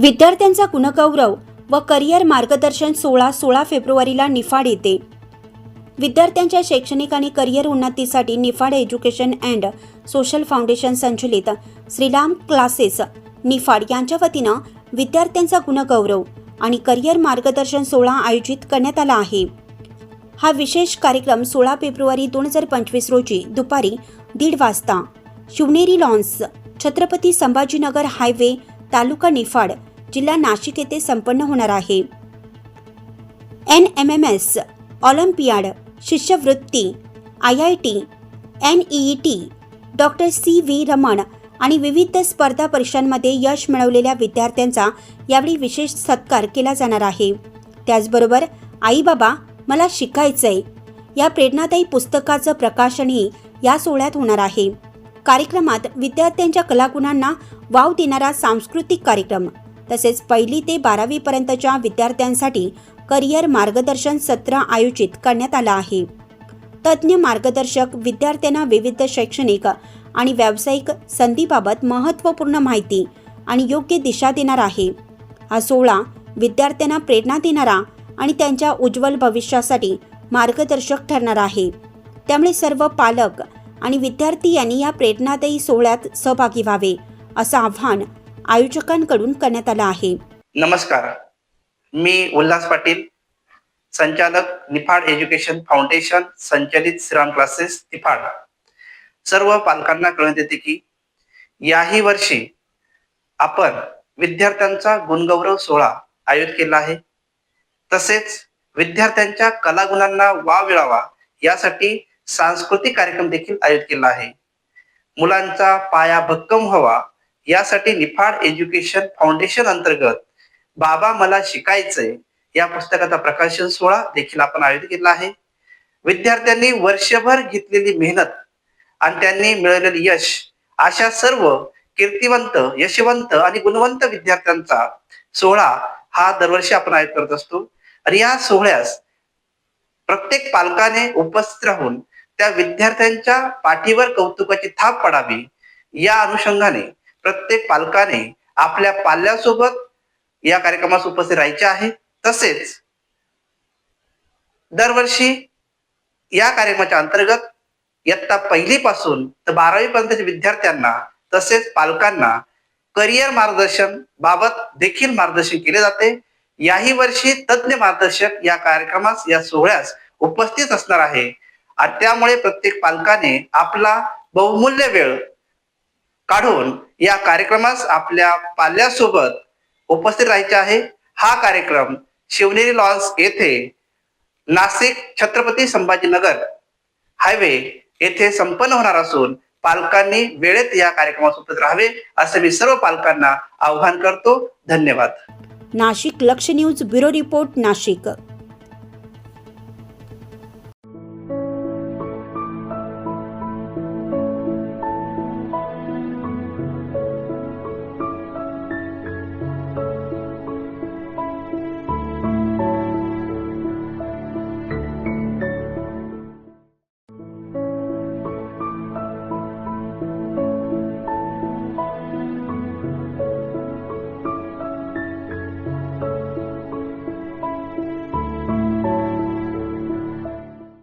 विद्यार्थ्यांचा गुणगौरव व करिअर मार्गदर्शन सोळा सोळा फेब्रुवारीला निफाड येते. विद्यार्थ्यांच्या शैक्षणिक आणि करिअर उन्नतीसाठी Niphad education and social foundation संचलित श्रीराम क्लासेस निफाड यांच्या वतीनं विद्यार्थ्यांचा गुणगौरव आणि करिअर मार्गदर्शन सोहळा आयोजित करण्यात आला आहे. हा विशेष कार्यक्रम सोळा फेब्रुवारी दोन हजार पंचवीस रोजी दुपारी दीड वाजता शिवनेरी लॉन्स छत्रपती संभाजीनगर हायवे तालुका निफाड जिल्हा नाशिक येथे संपन्न होणार आहे. N M M S olympiad शिष्यवृत्ती I I T N E T doctor C V Raman आणि विविध स्पर्धा परीक्षांमध्ये यश मिळवलेल्या विद्यार्थ्यांचा यावेळी विशेष सत्कार केला जाणार आहे. त्याचबरोबर आई बाबा मला शिकायचंय. या प्रेरणादायी पुस्तकाचं प्रकाशनही या सोहळ्यात होणार आहे. कार्यक्रमात विद्यार्थ्यांच्या कलागुणांना वाव देणारा सांस्कृतिक कार्यक्रम तसेच पहिली ते बारावीपर्यंतच्या विद्यार्थ्यांसाठी करिअर मार्गदर्शन सत्र आयोजित करण्यात आलं आहे. तज्ज्ञ मार्गदर्शक विद्यार्थ्यांना विविध शैक्षणिक आणि व्यावसायिक संधीबाबत महत्त्वपूर्ण माहिती आणि योग्य दिशा देणार आहे. हा सोहळा विद्यार्थ्यांना प्रेरणा देणारा आणि त्यांच्या उज्ज्वल भविष्यासाठी मार्गदर्शक ठरणार आहे. त्यामुळे सर्व पालक आणि विद्यार्थी यांनी या प्रेरणादायी सोहळ्यात सहभागी व्हावे असं आव्हान आयोजकांकडून करण्यात आला आहे. नमस्कार. मी उल्हास पाटील संचालक निफाड एज्युकेशन फाउंडेशन संचालित श्रीराम क्लासेस निफाड. सर्व पालकांना कळत येते की याही वर्षी आपण विद्यार्थ्यांचा गुणगौरव सोहळा आयोजित केला आहे. तसेच विद्यार्थ्यांच्या कलागुणांना वाव मिळावा यासाठी सांस्कृतिक कार्यक्रम देखील आयोजित केला आहे. मुलांचा पाया भक्कम व्हावा यासाठी निफाड एज्युकेशन फाउंडेशन अंतर्गत बाबा मला शिकायचंय. या पुस्तकाचा प्रकाशन सोहळा देखील आपण आयोजित केला आहे. विद्यार्थ्यांनी वर्षभर घेतलेली मेहनत आणि त्यांनी मिळवलेले यश अशा सर्व कीर्तिवंत यशवंत आणि गुणवंत विद्यार्थ्यांचा सोहळा हा दरवर्षी आपण आयोजित करत असतो. आणि या सोहळ्यास प्रत्येक पालकाने उपस्थित राहून त्या विद्यार्थ्यांच्या पाठीवर कौतुकाची थाप पडावी या अनुषंगाने प्रत्येक पालकाने आपल्या पाल्यासोबत या कार्यक्रमास उपस्थित राहायचे आहे. तसेच दरवर्षी या कार्यक्रमाच्या अंतर्गत इयत्ता पहिली पासून तर बारावी पर्यंतच्या विद्यार्थ्यांना तसेच पालकांना करिअर मार्गदर्शन बाबत देखील मार्गदर्शन केले जाते. याही वर्षी तज्ज्ञ मार्गदर्शक या कार्यक्रमास या सोहळ्यास उपस्थित असणार आहे. आणि त्यामुळे प्रत्येक पालकाने आपला बहुमूल्य वेळ काढून या कार्यक्रमास आपल्या पाल्यासोबत उपस्थित राहायचे आहे. हा कार्यक्रम शिवनेरी लॉन्स येथे नाशिक छत्रपती संभाजीनगर हायवे येथे संपन्न होणार असून पालकांनी वेळेत या कार्यक्रमास उपस्थित राहावे असे मी सर्व पालकांना आव्हान करतो. धन्यवाद. नाशिक लक्ष न्यूज ब्युरो रिपोर्ट नाशिक.